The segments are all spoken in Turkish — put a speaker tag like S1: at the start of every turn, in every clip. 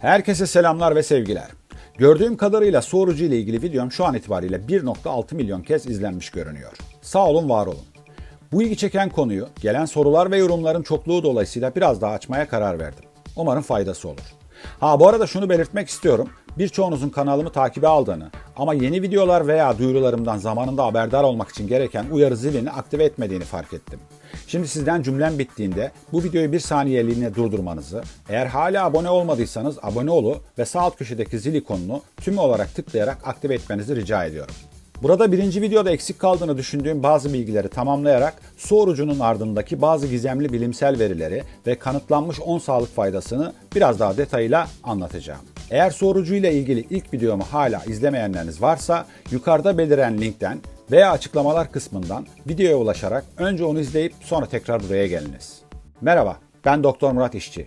S1: Herkese selamlar ve sevgiler. Gördüğüm kadarıyla sorucu ile ilgili videom şu an itibariyle 1.6 milyon kez izlenmiş görünüyor. Sağ olun var olun. Bu ilgi çeken konuyu gelen sorular ve yorumların çokluğu dolayısıyla biraz daha açmaya karar verdim. Umarım faydası olur. Ha bu arada şunu belirtmek istiyorum. Birçoğunuzun kanalımı takibe aldığını ama yeni videolar veya duyurularımdan zamanında haberdar olmak için gereken uyarı zilini aktive etmediğini fark ettim. Şimdi sizden cümlem bittiğinde bu videoyu bir saniyeliğine durdurmanızı, eğer hala abone olmadıysanız abone olu ve sağ alt köşedeki zil ikonunu tüm olarak tıklayarak aktive etmenizi rica ediyorum. Burada birinci videoda eksik kaldığını düşündüğüm bazı bilgileri tamamlayarak su orucunun ardındaki bazı gizemli bilimsel verileri ve kanıtlanmış 10 sağlık faydasını biraz daha detayıyla anlatacağım. Eğer su orucu ile ilgili ilk videomu hala izlemeyenleriniz varsa yukarıda beliren linkten veya açıklamalar kısmından videoya ulaşarak önce onu izleyip sonra tekrar buraya geliniz. Merhaba, ben Doktor Murat İşçi.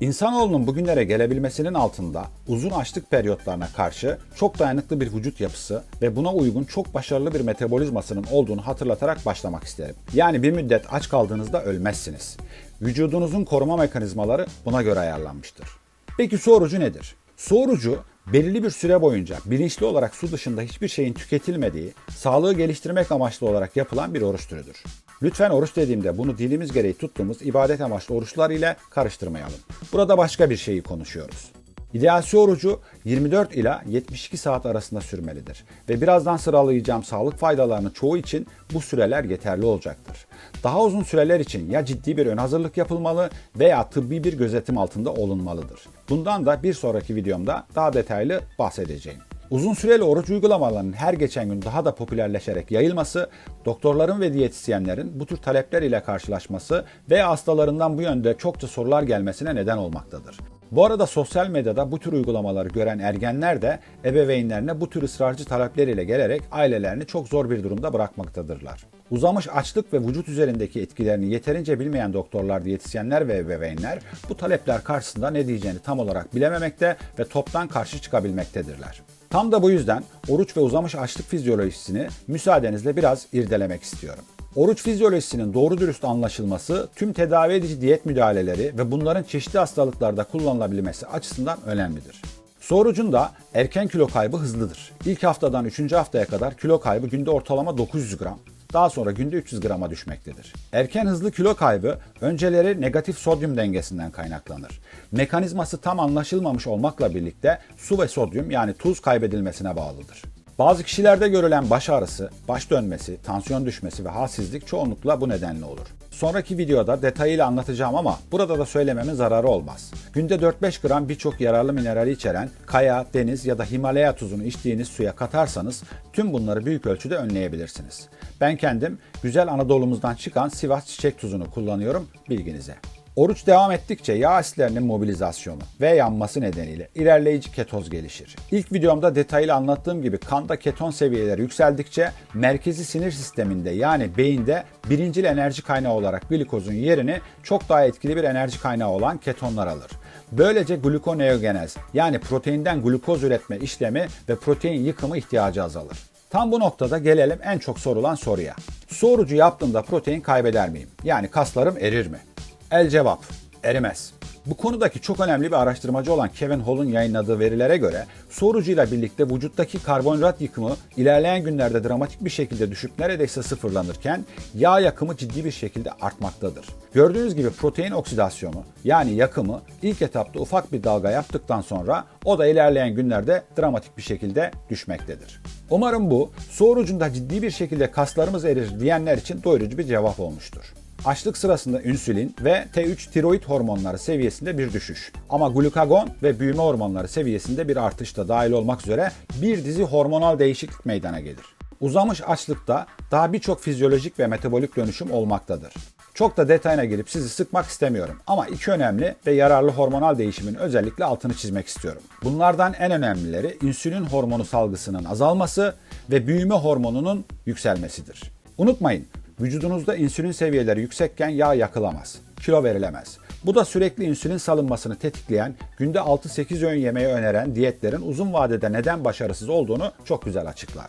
S1: İnsanoğlunun bugünlere gelebilmesinin altında uzun açlık periyotlarına karşı çok dayanıklı bir vücut yapısı ve buna uygun çok başarılı bir metabolizmasının olduğunu hatırlatarak başlamak isterim. Yani bir müddet aç kaldığınızda ölmezsiniz. Vücudunuzun koruma mekanizmaları buna göre ayarlanmıştır. Peki su orucu nedir? Su orucu belirli bir süre boyunca bilinçli olarak su dışında hiçbir şeyin tüketilmediği, sağlığı geliştirmek amaçlı olarak yapılan bir oruç türüdür. Lütfen oruç dediğimde bunu dilimiz gereği tuttuğumuz ibadet amaçlı oruçlar ile karıştırmayalım. Burada başka bir şeyi konuşuyoruz. İdeal su orucu 24 ila 72 saat arasında sürmelidir ve birazdan sıralayacağım sağlık faydalarının çoğu için bu süreler yeterli olacaktır. Daha uzun süreler için ya ciddi bir ön hazırlık yapılmalı veya tıbbi bir gözetim altında olunmalıdır. Bundan da bir sonraki videomda daha detaylı bahsedeceğim. Uzun süreli oruç uygulamalarının her geçen gün daha da popülerleşerek yayılması, doktorların ve diyetisyenlerin bu tür talepler ile karşılaşması ve hastalarından bu yönde çokça sorular gelmesine neden olmaktadır. Bu arada sosyal medyada bu tür uygulamaları gören ergenler de ebeveynlerine bu tür ısrarcı talepler ile gelerek ailelerini çok zor bir durumda bırakmaktadırlar. Uzamış açlık ve vücut üzerindeki etkilerini yeterince bilmeyen doktorlar, diyetisyenler ve ebeveynler bu talepler karşısında ne diyeceğini tam olarak bilememekte ve toptan karşı çıkabilmektedirler. Tam da bu yüzden oruç ve uzamış açlık fizyolojisini müsaadenizle biraz irdelemek istiyorum. Oruç fizyolojisinin doğru dürüst anlaşılması tüm tedavi edici diyet müdahaleleri ve bunların çeşitli hastalıklarda kullanılabilmesi açısından önemlidir. Su orucunda erken kilo kaybı hızlıdır. İlk haftadan 3. haftaya kadar kilo kaybı günde ortalama 900 gram, daha sonra günde 300 grama düşmektedir. Erken hızlı kilo kaybı önceleri negatif sodyum dengesinden kaynaklanır. Mekanizması tam anlaşılmamış olmakla birlikte su ve sodyum yani tuz kaybedilmesine bağlıdır. Bazı kişilerde görülen baş ağrısı, baş dönmesi, tansiyon düşmesi ve halsizlik çoğunlukla bu nedenle olur. Sonraki videoda detayıyla anlatacağım ama burada da söylememin zararı olmaz. Günde 4-5 gram birçok yararlı minerali içeren kaya, deniz ya da Himalaya tuzunu içtiğiniz suya katarsanız tüm bunları büyük ölçüde önleyebilirsiniz. Ben kendim güzel Anadolu'muzdan çıkan Sivas çiçek tuzunu kullanıyorum bilginize. Oruç devam ettikçe yağ asitlerinin mobilizasyonu ve yanması nedeniyle ilerleyici ketoz gelişir. İlk videomda detaylı anlattığım gibi kanda keton seviyeleri yükseldikçe merkezi sinir sisteminde yani beyinde birincil enerji kaynağı olarak glikozun yerini çok daha etkili bir enerji kaynağı olan ketonlar alır. Böylece glukoneogenez yani proteinden glukoz üretme işlemi ve protein yıkımı ihtiyacı azalır. Tam bu noktada gelelim en çok sorulan soruya. Su orucu yaptığımda protein kaybeder miyim? Yani kaslarım erir mi? El cevap, erimez. Bu konudaki çok önemli bir araştırmacı olan Kevin Hall'un yayınladığı verilere göre sorucuyla birlikte vücuttaki karbonhidrat yıkımı ilerleyen günlerde dramatik bir şekilde düşüp neredeyse sıfırlanırken yağ yakımı ciddi bir şekilde artmaktadır. Gördüğünüz gibi protein oksidasyonu yani yakımı ilk etapta ufak bir dalga yaptıktan sonra o da ilerleyen günlerde dramatik bir şekilde düşmektedir. Umarım bu su orucunda ciddi bir şekilde kaslarımız erir diyenler için doyurucu bir cevap olmuştur. Açlık sırasında insülin ve T3 tiroid hormonları seviyesinde bir düşüş. Ama glukagon ve büyüme hormonları seviyesinde bir artış da dahil olmak üzere bir dizi hormonal değişiklik meydana gelir. Uzamış açlıkta daha birçok fizyolojik ve metabolik dönüşüm olmaktadır. Çok da detayına girip sizi sıkmak istemiyorum ama iki önemli ve yararlı hormonal değişimin özellikle altını çizmek istiyorum. Bunlardan en önemlileri insülin hormonu salgısının azalması ve büyüme hormonunun yükselmesidir. Unutmayın, Vücudunuzda insülin seviyeleri yüksekken yağ yakılamaz, kilo verilemez. Bu da sürekli insülin salınmasını tetikleyen, günde 6-8 öğün yemeği öneren diyetlerin uzun vadede neden başarısız olduğunu çok güzel açıklar.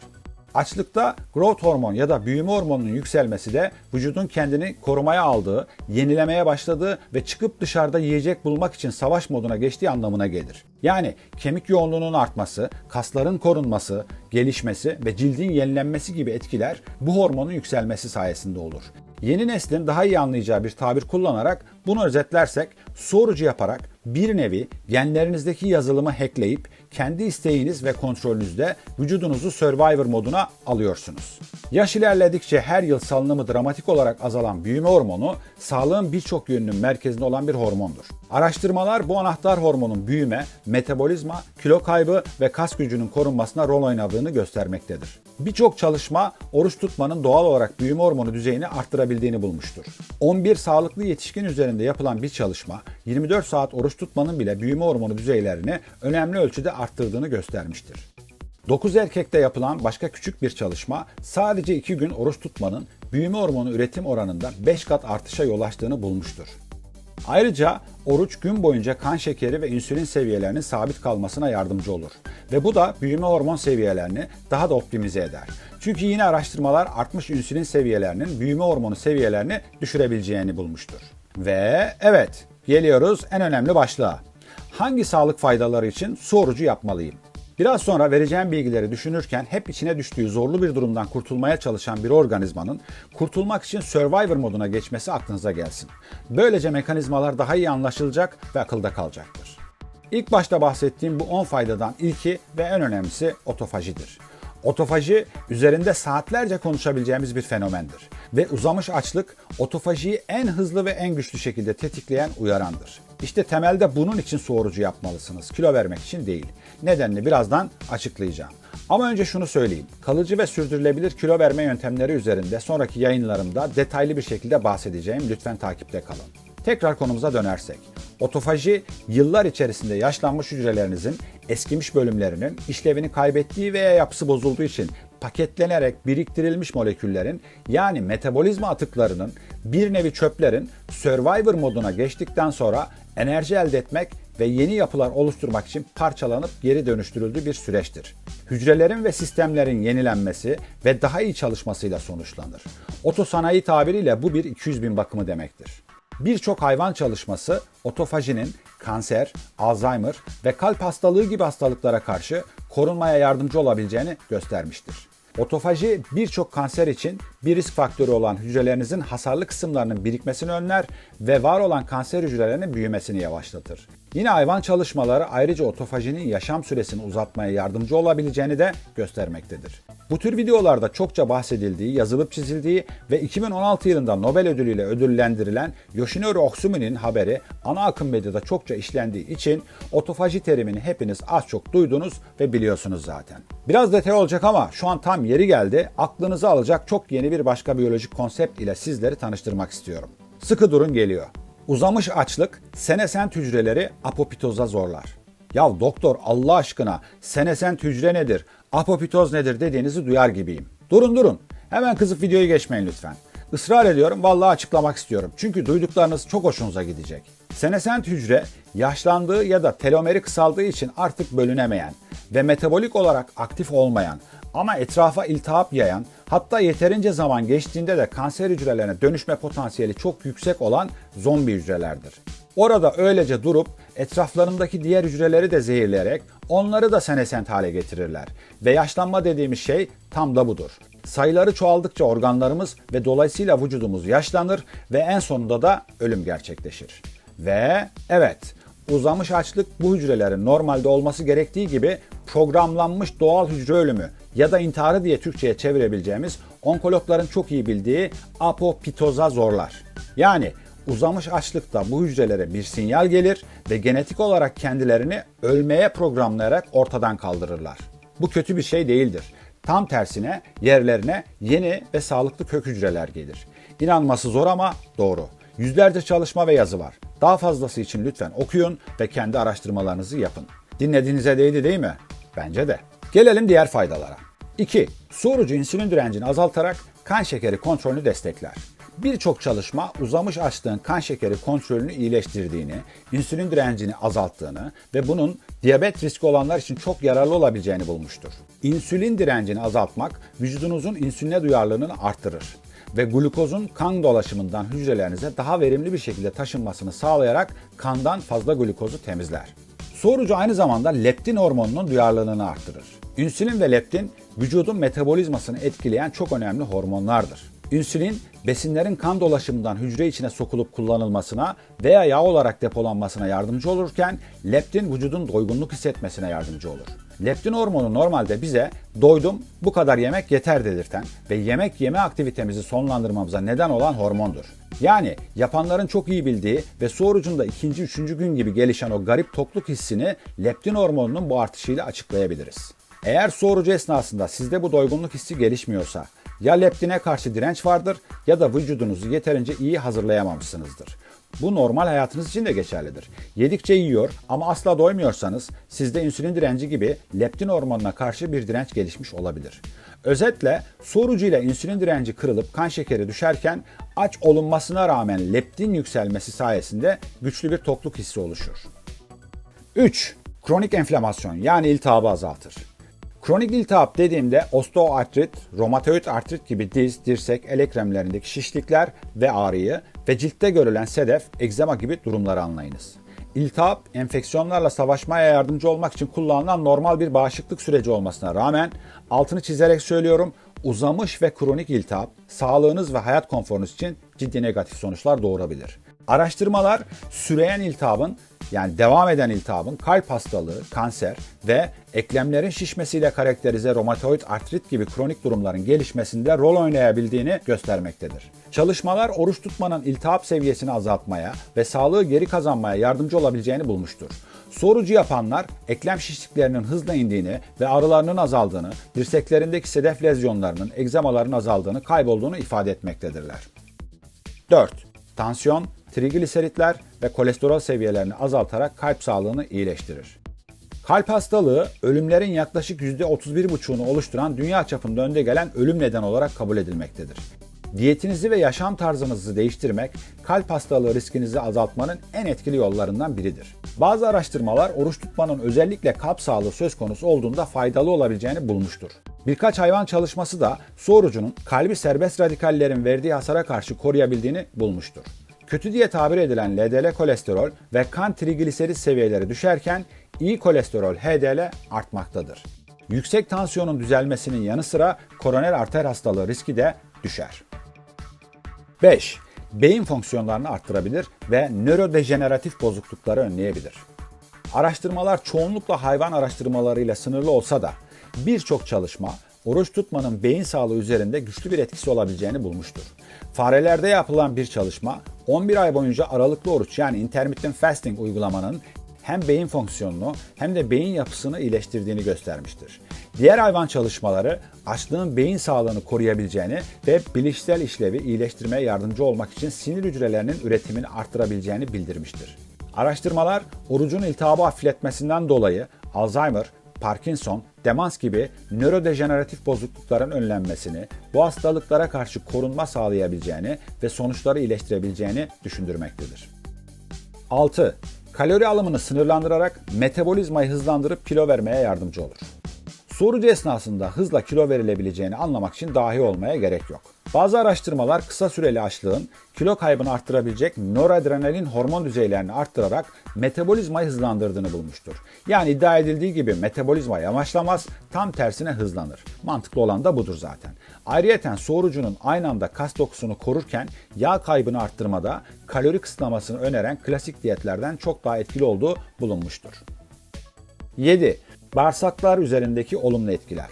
S1: Açlıkta growth hormon ya da büyüme hormonunun yükselmesi de vücudun kendini korumaya aldığı, yenilemeye başladığı ve çıkıp dışarıda yiyecek bulmak için savaş moduna geçtiği anlamına gelir. Yani kemik yoğunluğunun artması, kasların korunması, gelişmesi ve cildin yenilenmesi gibi etkiler bu hormonun yükselmesi sayesinde olur. Yeni neslin daha iyi anlayacağı bir tabir kullanarak bunu özetlersek su orucu yaparak bir nevi genlerinizdeki yazılımı hackleyip kendi isteğiniz ve kontrolünüzde vücudunuzu Survivor moduna alıyorsunuz. Yaş ilerledikçe her yıl salınımı dramatik olarak azalan büyüme hormonu sağlığın birçok yönünün merkezinde olan bir hormondur. Araştırmalar bu anahtar hormonun büyüme, metabolizma, kilo kaybı ve kas gücünün korunmasına rol oynadığını göstermektedir. Birçok çalışma oruç tutmanın doğal olarak büyüme hormonu düzeyini arttırabildiğini bulmuştur. 11 sağlıklı yetişkin üzerinde yapılan bir çalışma 24 saat oruç tutmanın bile büyüme hormonu düzeylerini önemli ölçüde arttırdığını göstermiştir. 9 erkekte yapılan başka küçük bir çalışma sadece 2 gün oruç tutmanın büyüme hormonu üretim oranında 5 kat artışa yol açtığını bulmuştur. Ayrıca oruç gün boyunca kan şekeri ve insülin seviyelerinin sabit kalmasına yardımcı olur. Ve bu da büyüme hormon seviyelerini daha da optimize eder. Çünkü yine araştırmalar artmış insülin seviyelerinin büyüme hormonu seviyelerini düşürebileceğini bulmuştur. Ve evet, geliyoruz en önemli başlığa. Hangi sağlık faydaları için su orucu yapmalıyım? Biraz sonra vereceğim bilgileri düşünürken hep içine düştüğü zorlu bir durumdan kurtulmaya çalışan bir organizmanın kurtulmak için Survivor moduna geçmesi aklınıza gelsin. Böylece mekanizmalar daha iyi anlaşılacak ve akılda kalacaktır. İlk başta bahsettiğim bu 10 faydadan ilki ve en önemlisi otofajidir. Otofaji üzerinde saatlerce konuşabileceğimiz bir fenomendir ve uzamış açlık otofajiyi en hızlı ve en güçlü şekilde tetikleyen uyarandır. İşte temelde bunun için su orucu yapmalısınız. Kilo vermek için değil. Nedenini birazdan açıklayacağım. Ama önce şunu söyleyeyim. Kalıcı ve sürdürülebilir kilo verme yöntemleri üzerinde sonraki yayınlarımda detaylı bir şekilde bahsedeceğim. Lütfen takipte kalın. Tekrar konumuza dönersek. Otofaji yıllar içerisinde yaşlanmış hücrelerinizin eskimiş bölümlerinin işlevini kaybettiği veya yapısı bozulduğu için paketlenerek biriktirilmiş moleküllerin yani metabolizma atıklarının bir nevi çöplerin survivor moduna geçtikten sonra enerji elde etmek ve yeni yapılar oluşturmak için parçalanıp geri dönüştürüldüğü bir süreçtir. Hücrelerin ve sistemlerin yenilenmesi ve daha iyi çalışmasıyla sonuçlanır. Otosanayi tabiriyle bu bir 200 bin bakımı demektir. Birçok hayvan çalışması otofajinin kanser, Alzheimer ve kalp hastalığı gibi hastalıklara karşı korunmaya yardımcı olabileceğini göstermiştir. Otofaji birçok kanser için bir risk faktörü olan hücrelerinizin hasarlı kısımlarının birikmesini önler ve var olan kanser hücrelerinin büyümesini yavaşlatır. Yine hayvan çalışmaları ayrıca otofajinin yaşam süresini uzatmaya yardımcı olabileceğini de göstermektedir. Bu tür videolarda çokça bahsedildiği, yazılıp çizildiği ve 2016 yılında Nobel ödülüyle ödüllendirilen Yoshinori Ohsumi'nin haberi ana akım medyada çokça işlendiği için otofaji terimini hepiniz az çok duydunuz ve biliyorsunuz zaten. Biraz detay olacak ama şu an tam yeri geldi. Aklınızı alacak çok yeni bir başka biyolojik konsept ile sizleri tanıştırmak istiyorum. Sıkı durun geliyor. Uzamış açlık senesent hücreleri apoptoza zorlar. Ya doktor Allah aşkına senesent hücre nedir, apoptoz nedir dediğinizi duyar gibiyim. Durun durun. Hemen kızıp videoyu geçmeyin lütfen. Israr ediyorum vallahi açıklamak istiyorum. Çünkü duyduklarınız çok hoşunuza gidecek. Senesent hücre yaşlandığı ya da telomeri kısaldığı için artık bölünemeyen ve metabolik olarak aktif olmayan ama etrafa iltihap yayan hatta yeterince zaman geçtiğinde de kanser hücrelerine dönüşme potansiyeli çok yüksek olan zombi hücrelerdir. Orada öylece durup etraflarındaki diğer hücreleri de zehirleyerek onları da senesent hale getirirler. Ve yaşlanma dediğimiz şey tam da budur. Sayıları çoğaldıkça organlarımız ve dolayısıyla vücudumuz yaşlanır ve en sonunda da ölüm gerçekleşir. Ve evet, uzamış açlık bu hücrelerin normalde olması gerektiği gibi programlanmış doğal hücre ölümü ya da intiharı diye Türkçe'ye çevirebileceğimiz onkologların çok iyi bildiği apoptoza zorlar. Yani uzamış açlıkta bu hücrelere bir sinyal gelir ve genetik olarak kendilerini ölmeye programlayarak ortadan kaldırırlar. Bu kötü bir şey değildir. Tam tersine yerlerine yeni ve sağlıklı kök hücreler gelir. İnanması zor ama doğru. Yüzlerce çalışma ve yazı var. Daha fazlası için lütfen okuyun ve kendi araştırmalarınızı yapın. Dinlediğinize değdi değil mi? Bence de. Gelelim diğer faydalara. 2. Su insülin direncini azaltarak kan şekeri kontrolünü destekler. Birçok çalışma uzamış açlığın kan şekeri kontrolünü iyileştirdiğini, insülin direncini azalttığını ve bunun diyabet riski olanlar için çok yararlı olabileceğini bulmuştur. İnsülin direncini azaltmak vücudunuzun insüline duyarlılığını arttırır ve glukozun kan dolaşımından hücrelerinize daha verimli bir şekilde taşınmasını sağlayarak kandan fazla glukozu temizler. Sorucu aynı zamanda leptin hormonunun duyarlılığını arttırır. İnsülin ve leptin vücudun metabolizmasını etkileyen çok önemli hormonlardır. İnsülin, besinlerin kan dolaşımından hücre içine sokulup kullanılmasına veya yağ olarak depolanmasına yardımcı olurken leptin vücudun doygunluk hissetmesine yardımcı olur. Leptin hormonu normalde bize doydum, bu kadar yemek yeter dedirten ve yemek yeme aktivitemizi sonlandırmamıza neden olan hormondur. Yani yapanların çok iyi bildiği ve su orucunda ikinci, üçüncü gün gibi gelişen o garip tokluk hissini leptin hormonunun bu artışıyla açıklayabiliriz. Eğer su orucu esnasında sizde bu doygunluk hissi gelişmiyorsa ya leptine karşı direnç vardır ya da vücudunuzu yeterince iyi hazırlayamamışsınızdır. Bu normal hayatınız için de geçerlidir. Yedikçe yiyor ama asla doymuyorsanız sizde insülin direnci gibi leptin hormonuna karşı bir direnç gelişmiş olabilir. Özetle su orucu ile insülin direnci kırılıp kan şekeri düşerken aç olunmasına rağmen leptin yükselmesi sayesinde güçlü bir tokluk hissi oluşur. 3. Kronik enflamasyon yani iltihabı azaltır. Kronik iltihap dediğimde osteoartrit, romatoid artrit gibi diz, dirsek, el eklemlerindeki şişlikler ve ağrıyı ve ciltte görülen sedef, egzema gibi durumları anlayınız. İltihap, enfeksiyonlarla savaşmaya yardımcı olmak için kullanılan normal bir bağışıklık süreci olmasına rağmen altını çizerek söylüyorum, uzamış ve kronik iltihap sağlığınız ve hayat konforunuz için ciddi negatif sonuçlar doğurabilir. Araştırmalar süreyen iltihabın yani devam eden iltihabın kalp hastalığı, kanser ve eklemlerin şişmesiyle karakterize romatoid artrit gibi kronik durumların gelişmesinde rol oynayabildiğini göstermektedir. Çalışmalar oruç tutmanın iltihap seviyesini azaltmaya ve sağlığı geri kazanmaya yardımcı olabileceğini bulmuştur. Sorucu yapanlar eklem şişliklerinin hızla indiğini ve ağrılarının azaldığını, dirseklerindeki sedef lezyonlarının, egzamaların azaldığını, kaybolduğunu ifade etmektedirler. 4. Tansiyon, trigliseritler ve kolesterol seviyelerini azaltarak kalp sağlığını iyileştirir. Kalp hastalığı ölümlerin yaklaşık %31,5'unu oluşturan dünya çapında önde gelen ölüm neden olarak kabul edilmektedir. Diyetinizi ve yaşam tarzınızı değiştirmek kalp hastalığı riskinizi azaltmanın en etkili yollarından biridir. Bazı araştırmalar oruç tutmanın özellikle kalp sağlığı söz konusu olduğunda faydalı olabileceğini bulmuştur. Birkaç hayvan çalışması da su orucunun kalbi serbest radikallerin verdiği hasara karşı koruyabildiğini bulmuştur. Kötü diye tabir edilen LDL kolesterol ve kan trigliserit seviyeleri düşerken iyi kolesterol HDL artmaktadır. Yüksek tansiyonun düzelmesinin yanı sıra koroner arter hastalığı riski de düşer. 5. Beyin fonksiyonlarını arttırabilir ve nörodejeneratif bozuklukları önleyebilir. Araştırmalar çoğunlukla hayvan araştırmalarıyla sınırlı olsa da birçok çalışma oruç tutmanın beyin sağlığı üzerinde güçlü bir etkisi olabileceğini bulmuştur. Farelerde yapılan bir çalışma 11 ay boyunca aralıklı oruç yani intermittent fasting uygulamanın hem beyin fonksiyonunu hem de beyin yapısını iyileştirdiğini göstermiştir. Diğer hayvan çalışmaları açlığın beyin sağlığını koruyabileceğini ve bilişsel işlevi iyileştirmeye yardımcı olmak için sinir hücrelerinin üretimini arttırabileceğini bildirmiştir. Araştırmalar orucun iltihabı hafifletmesinden dolayı Alzheimer, Parkinson, demans gibi nörodejeneratif bozuklukların önlenmesini, bu hastalıklara karşı korunma sağlayabileceğini ve sonuçları iyileştirebileceğini düşündürmektedir. 6. Kalori alımını sınırlandırarak metabolizmayı hızlandırıp kilo vermeye yardımcı olur. Sorucu esnasında hızla kilo verilebileceğini anlamak için dahi olmaya gerek yok. Bazı araştırmalar kısa süreli açlığın kilo kaybını arttırabilecek noradrenalin hormon düzeylerini arttırarak metabolizmayı hızlandırdığını bulmuştur. Yani iddia edildiği gibi metabolizma yavaşlamaz, tam tersine hızlanır. Mantıklı olan da budur zaten. Ayrıyeten sorucunun aynı anda kas dokusunu korurken yağ kaybını arttırmada kalori kısıtlamasını öneren klasik diyetlerden çok daha etkili olduğu bulunmuştur. 7. Bağırsaklar üzerindeki olumlu etkiler.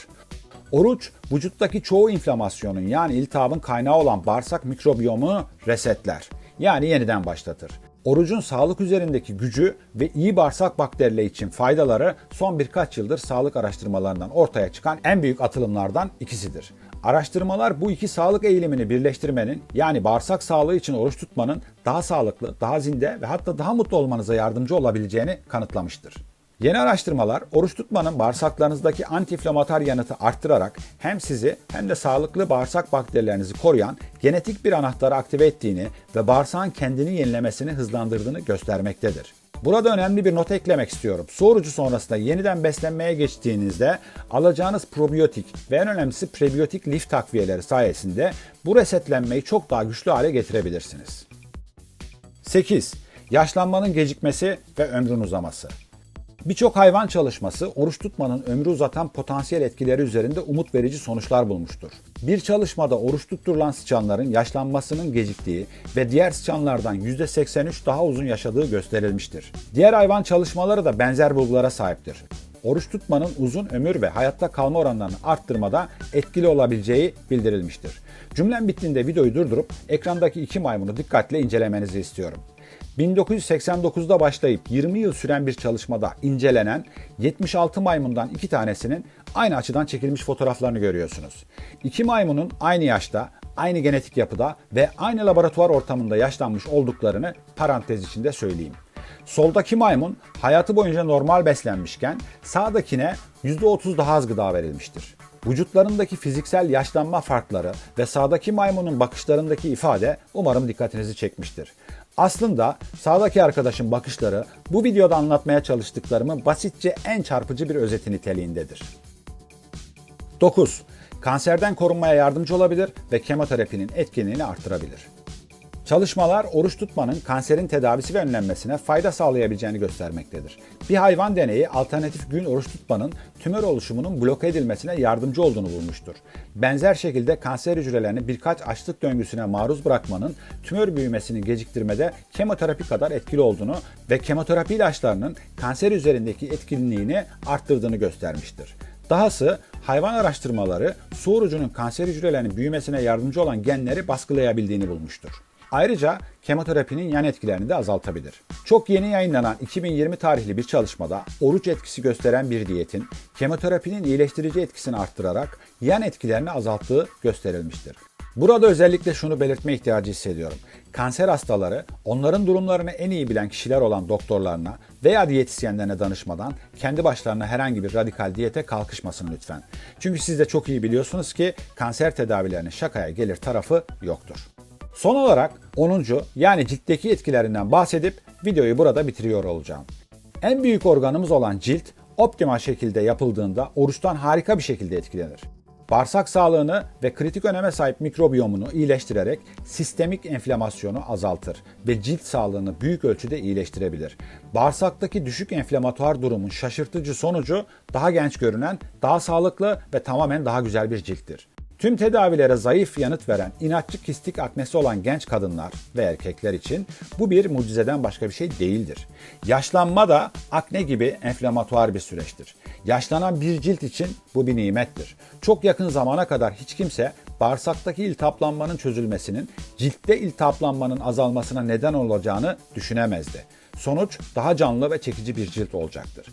S1: Oruç, vücuttaki çoğu inflamasyonun yani iltihabın kaynağı olan bağırsak mikrobiyomunu resetler. Yani yeniden başlatır. Orucun sağlık üzerindeki gücü ve iyi bağırsak bakterileri için faydaları son birkaç yıldır sağlık araştırmalarından ortaya çıkan en büyük atılımlardan ikisidir. Araştırmalar bu iki sağlık eğilimini birleştirmenin yani bağırsak sağlığı için oruç tutmanın daha sağlıklı, daha zinde ve hatta daha mutlu olmanıza yardımcı olabileceğini kanıtlamıştır. Yeni araştırmalar oruç tutmanın bağırsaklarınızdaki antiinflamatuar yanıtı arttırarak hem sizi hem de sağlıklı bağırsak bakterilerinizi koruyan genetik bir anahtarı aktive ettiğini ve bağırsağın kendini yenilemesini hızlandırdığını göstermektedir. Burada önemli bir not eklemek istiyorum. Su orucu sonrasında yeniden beslenmeye geçtiğinizde alacağınız probiyotik ve en önemlisi prebiyotik lif takviyeleri sayesinde bu resetlenmeyi çok daha güçlü hale getirebilirsiniz. 8. Yaşlanmanın gecikmesi ve ömrün uzaması. Birçok hayvan çalışması oruç tutmanın ömrü uzatan potansiyel etkileri üzerinde umut verici sonuçlar bulmuştur. Bir çalışmada oruç tutturulan sıçanların yaşlanmasının geciktiği ve diğer sıçanlardan %83 daha uzun yaşadığı gösterilmiştir. Diğer hayvan çalışmaları da benzer bulgulara sahiptir. Oruç tutmanın uzun ömür ve hayatta kalma oranlarını arttırmada etkili olabileceği bildirilmiştir. Cümlem bittiğinde videoyu durdurup ekrandaki iki maymunu dikkatle incelemenizi istiyorum. 1989'da başlayıp 20 yıl süren bir çalışmada incelenen 76 maymundan iki tanesinin aynı açıdan çekilmiş fotoğraflarını görüyorsunuz. İki maymunun aynı yaşta, aynı genetik yapıda ve aynı laboratuvar ortamında yaşlanmış olduklarını parantez içinde söyleyeyim. Soldaki maymun hayatı boyunca normal beslenmişken sağdakine %30 daha az gıda verilmiştir. Vücutlarındaki fiziksel yaşlanma farkları ve sağdaki maymunun bakışlarındaki ifade umarım dikkatinizi çekmiştir. Aslında sağdaki arkadaşın bakışları bu videoda anlatmaya çalıştıklarımın basitçe en çarpıcı bir özeti niteliğindedir. 9. Kanserden korunmaya yardımcı olabilir ve kemoterapinin etkinliğini artırabilir. Çalışmalar oruç tutmanın kanserin tedavisi ve önlenmesine fayda sağlayabileceğini göstermektedir. Bir hayvan deneyi alternatif gün oruç tutmanın tümör oluşumunun bloke edilmesine yardımcı olduğunu bulmuştur. Benzer şekilde kanser hücrelerini birkaç açlık döngüsüne maruz bırakmanın tümör büyümesini geciktirmede kemoterapi kadar etkili olduğunu ve kemoterapi ilaçlarının kanser üzerindeki etkinliğini arttırdığını göstermiştir. Dahası hayvan araştırmaları su orucunun kanser hücrelerinin büyümesine yardımcı olan genleri baskılayabildiğini bulmuştur. Ayrıca kemoterapinin yan etkilerini de azaltabilir. Çok yeni yayınlanan 2020 tarihli bir çalışmada oruç etkisi gösteren bir diyetin kemoterapinin iyileştirici etkisini arttırarak yan etkilerini azalttığı gösterilmiştir. Burada özellikle şunu belirtme ihtiyacı hissediyorum. Kanser hastaları onların durumlarını en iyi bilen kişiler olan doktorlarına veya diyetisyenlerine danışmadan kendi başlarına herhangi bir radikal diyete kalkışmasın lütfen. Çünkü siz de çok iyi biliyorsunuz ki kanser tedavilerinin şakaya gelir tarafı yoktur. Son olarak 10. yani ciltteki etkilerinden bahsedip videoyu burada bitiriyor olacağım. En büyük organımız olan cilt optimal şekilde yapıldığında oruçtan harika bir şekilde etkilenir. Bağırsak sağlığını ve kritik öneme sahip mikrobiyomunu iyileştirerek sistemik enflamasyonu azaltır ve cilt sağlığını büyük ölçüde iyileştirebilir. Bağırsaktaki düşük enflamatuar durumun şaşırtıcı sonucu daha genç görünen, daha sağlıklı ve tamamen daha güzel bir cilttir. Tüm tedavilere zayıf yanıt veren inatçı kistik aknesi olan genç kadınlar ve erkekler için bu bir mucizeden başka bir şey değildir. Yaşlanma da akne gibi enflamatuar bir süreçtir. Yaşlanan bir cilt için bu bir nimettir. Çok yakın zamana kadar hiç kimse bağırsaktaki iltihaplanmanın çözülmesinin ciltte iltihaplanmanın azalmasına neden olacağını düşünemezdi. Sonuç daha canlı ve çekici bir cilt olacaktır.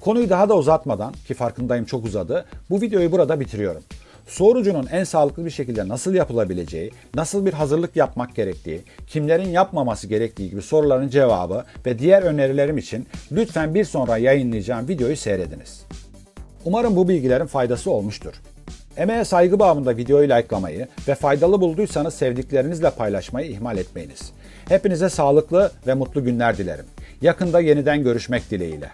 S1: Konuyu daha da uzatmadan ki farkındayım çok uzadı bu videoyu burada bitiriyorum. Sorucunun en sağlıklı bir şekilde nasıl yapılabileceği, nasıl bir hazırlık yapmak gerektiği, kimlerin yapmaması gerektiği gibi soruların cevabı ve diğer önerilerim için lütfen bir sonra yayınlayacağım videoyu seyrediniz. Umarım bu bilgilerin faydası olmuştur. Emeğe saygı bağımında videoyu likelamayı ve faydalı bulduysanız sevdiklerinizle paylaşmayı ihmal etmeyiniz. Hepinize sağlıklı ve mutlu günler dilerim. Yakında yeniden görüşmek dileğiyle.